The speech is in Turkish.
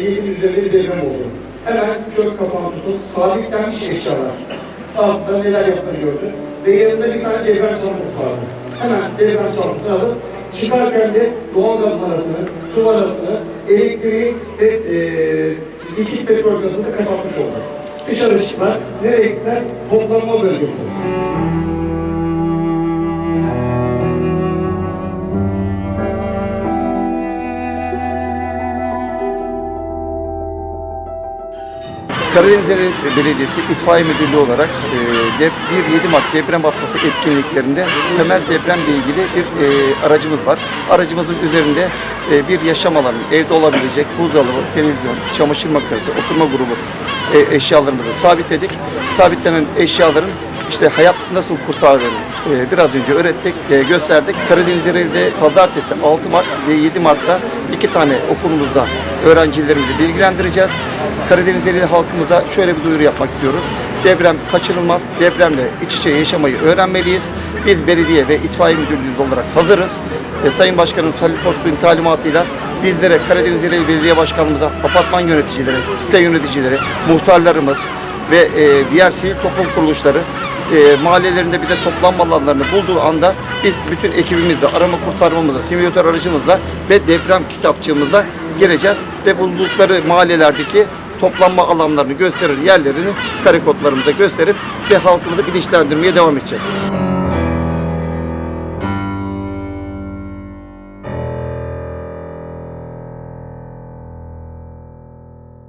Yiğit'in üzerinde bir deprem oldu. Hemen çöp kapağı tutun, sabitlenmiş eşyalar. Altında neler yaptığını gördü. Ve yanında bir tane deprem çantası vardı. Hemen deprem çantasını alıp çıkarken de doğal gaz vanasını, su vanasını, elektriği ve e, likit petrol gazını kapatmış oldu. Dışarı çıktılar. Nereye gittiler? Toplanma bölgesi. Karadeniz Belediyesi İtfaiye Müdürlüğü olarak e, dep- 1-7 Mart deprem haftası etkinliklerinde temel depremle ilgili bir e, aracımız var. Aracımızın üzerinde e, bir yaşam alanı, evde olabilecek buzdolabı, televizyon, çamaşır makinesi, oturma grubu e, eşyalarımızı sabitledik. Sabitlenen eşyaların işte hayat nasıl kurtardığını e, biraz önce öğrettik, e, gösterdik. Karadeniz Ereğli'de pazartesi 6 Mart ve 7 Mart'ta iki tane okulumuzda öğrencilerimizi bilgilendireceğiz. Karadeniz Ereğli halkımıza şöyle bir duyuru yapmak istiyoruz. Deprem kaçınılmaz. Depremle iç içe yaşamayı öğrenmeliyiz. Biz belediye ve itfaiye müdürlüğü olarak hazırız. E, Sayın Başkanım Salih Postu'nun talimatıyla bizlere Karadeniz Ereğli Belediye Başkanımıza, apartman yöneticileri, site yöneticileri, muhtarlarımız ve e, diğer sivil toplum kuruluşları e, mahallelerinde bize toplanma alanlarını bulduğu anda biz bütün ekibimizle, arama kurtarmamızla, simülatör aracımızla ve deprem kitapçığımızla gireceğiz ve buldukları mahallelerdeki toplanma alanlarını gösterir yerlerini kare kodlarımıza gösterip ve halkımızı bilinçlendirmeye devam edeceğiz.